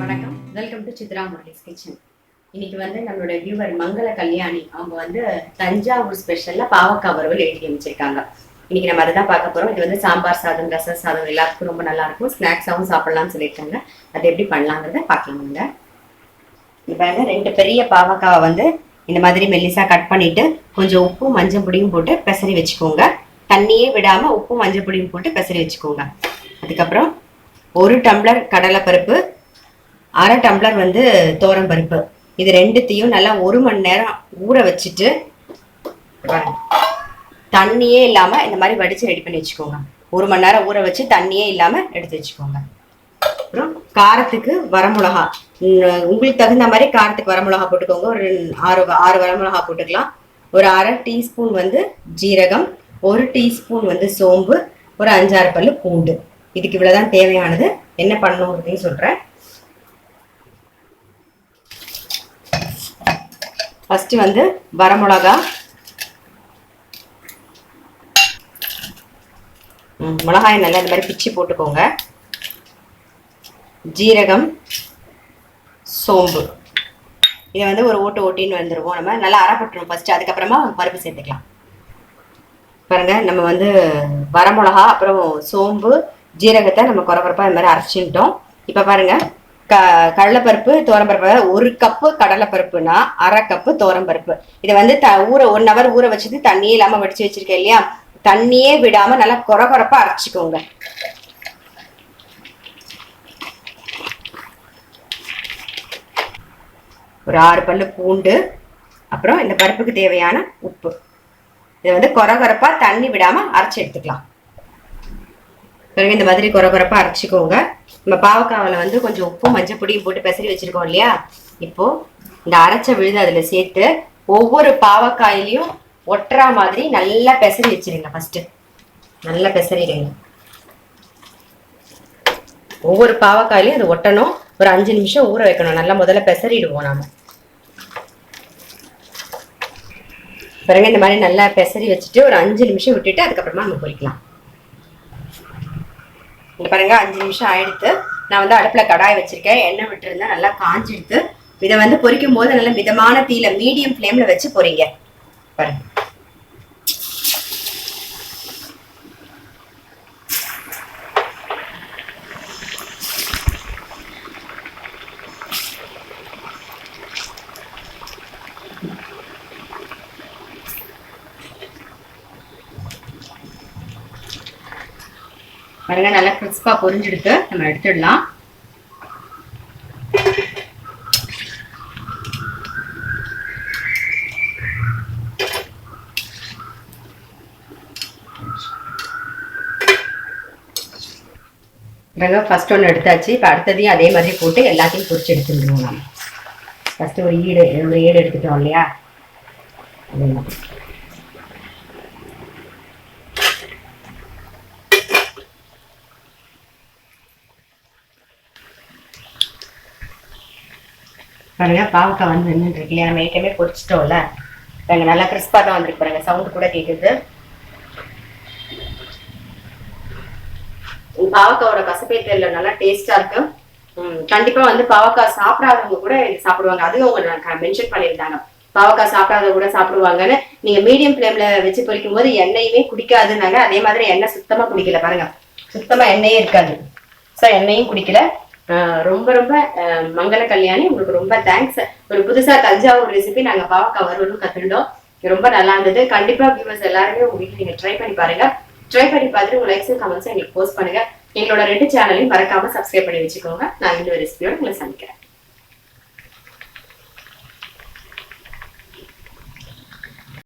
வணக்கம். Welcome to Chitra Murali's kitchen இன்னைக்கு வந்து நம்மளோட வியூவர் மங்கள கல்யாணி. அவங்க வந்து தஞ்சாவூர் ஸ்பெஷல்ல பாவக்காய் வறுவல் எழுதி அமைச்சிருக்காங்க. இன்னைக்கு நம்ம அதை தான் பார்க்க போறோம். இது வந்து சாம்பார் சாதம் ரச சாதம் எல்லாத்துக்கும் ரொம்ப நல்லா இருக்கும். ஸ்நாக்ஸாகவும் சாப்பிடலாம்னு சொல்லியிருக்காங்க. அது எப்படி பண்ணலாங்கிறத பார்க்கலாங்க இப்போ வந்து ரெண்டு பெரிய பாவக்காவை வந்து இந்த மாதிரி மெல்லிசா கட் பண்ணிட்டு கொஞ்சம் உப்பு மஞ்சள் பொடியும் போட்டு பெசரி வச்சுக்கோங்க. தண்ணியே விடாம உப்பு மஞ்சள் பொடியும் போட்டு பெசரி வச்சுக்கோங்க. அதுக்கப்புறம் ஒரு டம்ளர் கடலைப்பருப்பு அரை டம்ளர் வந்து தோரம் பருப்பு. இது ரெண்டுத்தையும் நல்லா ஒரு மணி நேரம் ஊற வச்சுட்டு தண்ணியே இல்லாம இந்த மாதிரி வடிச்சு ரெடி பண்ணி வச்சுக்கோங்க. ஒரு மணி நேரம் ஊற வச்சு தண்ணியே இல்லாம எடுத்து வச்சுக்கோங்க. அப்புறம் காரத்துக்கு வரமிளகா. உங்களுக்கு தகுந்த மாதிரி காரத்துக்கு வரமிளகா போட்டுக்கோங்க. ஒரு ஆறு ஆறு வரமிளகா போட்டுக்கலாம். ஒரு அரை டீஸ்பூன் வந்து ஜீரகம் ஒரு டீஸ்பூன் வந்து சோம்பு ஒரு அஞ்சாறு பல்லு பூண்டு. இதுக்கு இவ்வளோதான் தேவையானது. என்ன பண்ணணுங்கிறதையும் சொல்கிறேன் ஃபர்ஸ்ட் வந்து வரமிளகா. மிளகாயை நல்லா இந்த மாதிரி பிச்சு போட்டுக்கோங்க. ஜீரகம் சோம்பு. இதை வந்து ஒரு ஓட்டு ஓட்டின்னு வந்துருவோம் நம்ம. நல்லா அரைப்பட்டுரும் ஃபர்ஸ்ட் அதுக்கப்புறமா பருப்பு சேர்த்துக்கலாம். பாருங்க நம்ம வந்து வரமிளகா அப்புறம் சோம்பு ஜீரகத்தை நம்ம குறக்குறப்பா இந்த மாதிரி அரைச்சிட்டோம் இப்போ பாருங்க க கடலைப்பருப்பு தோரம்பருப்பு ஒரு கப்பு கடலைப்பருப்புனா அரை கப்பு தோரம்பருப்பு இதை வந்து த ஊற ஒன் ஹவர் ஊற வச்சுட்டு தண்ணியே இல்லாமல் வடிச்சு வச்சிருக்கேன் இல்லையா? தண்ணியே விடாமல் நல்லா குறகுறப்பாக அரைச்சிக்கோங்க. ஒரு ஆறு பல்லு பூண்டு அப்புறம் இந்த பருப்புக்கு தேவையான உப்பு. இதை வந்து குறை குறைப்பா தண்ணி விடாமல் அரைச்சி எடுத்துக்கலாம். பிறகு இந்த மாதிரி குறை குறைப்பா அரைச்சிக்கோங்க. நம்ம பாவக்காவில் வந்து கொஞ்சம் உப்பும் மஞ்சள் பொடியும் போட்டு பெசரி வச்சுருக்கோம் இல்லையா? இப்போது இந்த அரைச்ச விழுது அதில் சேர்த்து ஒவ்வொரு பாவக்காயிலையும் ஒட்டுறா மாதிரி நல்லா பெசரி வச்சிருங்க ஃபஸ்ட்டு நல்லா பெசரிடுங்க ஒவ்வொரு பாவக்காயிலையும் அது ஒட்டணும். ஒரு அஞ்சு நிமிஷம் ஊற வைக்கணும். நல்லா முதல்ல பெசரிடுவோம் நாம. பாருங்க இந்த மாதிரி நல்லா பெசரி வச்சுட்டு ஒரு அஞ்சு நிமிஷம் விட்டுட்டு அதுக்கப்புறமா நம்ம பொரிக்கலாம். இந்த பாருங்க அஞ்சு நிமிஷம் ஆயிடுத்து. நான் வந்து அடுப்புல கடாய் வச்சிருக்கேன். எண்ணெய் விட்டுருந்தேன் நல்லா காஞ்சிடுத்து. இதை வந்து பொரிக்கும் போது நல்ல மிதமான தீயில மீடியம் ஃப்ளேம்ல வச்சு பொறிங்க பாருங்க பாருங்க நல்லா கிறிஸ்பா பொரிஞ்செடுத்து நம்ம எடுத்துடலாம். பாருங்க ஃபர்ஸ்ட் ஒன்று எடுத்தாச்சு. இப்போ அடுத்ததையும் அதே மாதிரி போட்டு எல்லாத்தையும் பொரிச்சு எடுத்துருவோம் நம்ம. ஃபர்ஸ்ட் ஒரு ஈடு ஒரு ஈடு எடுத்துட்டோம் இல்லையா? அதே மாதிரி பாருங்க பாவக்காய் வந்து நின்றுட்டு இல்லையா? நம்ம ஏற்கனவே பொரிச்சிட்டோம்ல. பாருங்க நல்லா கிறிஸ்பா தான் வந்துருக்கு பாருங்க. சவுண்ட் கூட கேக்குது. பாவக்காயோட பாவக்காவோட கசப்பே தெரியல. நல்லா டேஸ்டா இருக்கு. உம் கண்டிப்பா வந்து பாவக்காய் சாப்பிடாதவங்க கூட சாப்பிடுவாங்க. அதுவும் அவங்க மென்ஷன் பண்ணியிருந்தாங்க. பாவக்காய் சாப்பிடாதவங்க கூட சாப்பிடுவாங்கன்னு. நீங்க மீடியம் ஃப்ளேம்ல வச்சு பொரிக்கும் போது எண்ணெயுமே குடிக்காதுன்னாங்க. அதே மாதிரி எண்ணெய் சுத்தமா குடிக்கல பாருங்க. சுத்தமா எண்ணெயே இருக்காது. ஸோ எண்ணெயும் குடிக்கல. ரொம்ப ரொம்ப மங்கள கல்யாணி. உங்களுக்கு ரொம்ப தேங்க்ஸ் ஒரு புதுசா தஞ்சாவூர் ரெசிபி நாங்க பாவக்காய் வருவோம்னு கத்துட்டோம் ரொம்ப நல்லா இருந்தது. கண்டிப்பா வியூவர்ஸ் எல்லாருமே உங்க வீட்டுல நீங்க ட்ரை பண்ணி பாருங்க. ட்ரை பண்ணி பார்த்துட்டு உங்க லைக்ஸ் கமெண்ட்ஸ் எங்களுக்கு போஸ்ட் பண்ணுங்க. எங்களோட ரெண்டு சேனலையும் மறக்காம சப்ஸ்கிரைப் பண்ணி வச்சுக்கோங்க. நான் இன்னொரு ரெசிபியோட உங்களை சந்திக்கிறேன்.